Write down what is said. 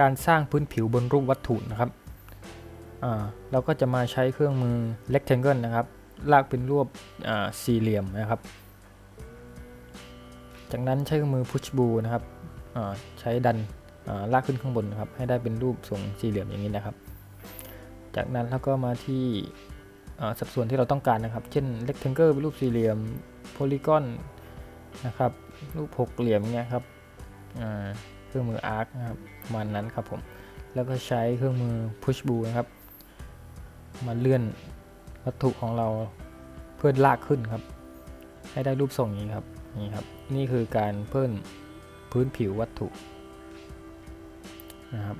การสร้างพื้นผิวบนรูปวัตถุนะครับเราก็จะมาใช้เครื่องมือ rectangle นะครับ ลากเป็นรูปสี่เหลี่ยมนะครับ จากนั้นใช้เครื่องมือ push b o นะครับใช้ดันลากขึ้นข้างบนนะครับ ให้ได้เป็นรูปทรงสี่เหลี่ยมอย่างนี้นะครับ จากนั้นแล้วก็มาที่สัดส่วนที่เราต้องการนะครับ เช่น rectangle เป็นรูปสี่เหลี่ยม polygon นะครับ รูปหกเหลี่ยมเงี้ยครับ รื่องมือ arc นะครับมันนั้นครับผมแล้วก็ใช้เครื่องมือ push b o นะครับมาเลื่อนวัตถุของเราเพื่อลากขึ้นครับ ให้ได้รูปทรงนี้ครับนี่ครับ นี่คือการเพิ่มพื้นผิววัตถุนะครับ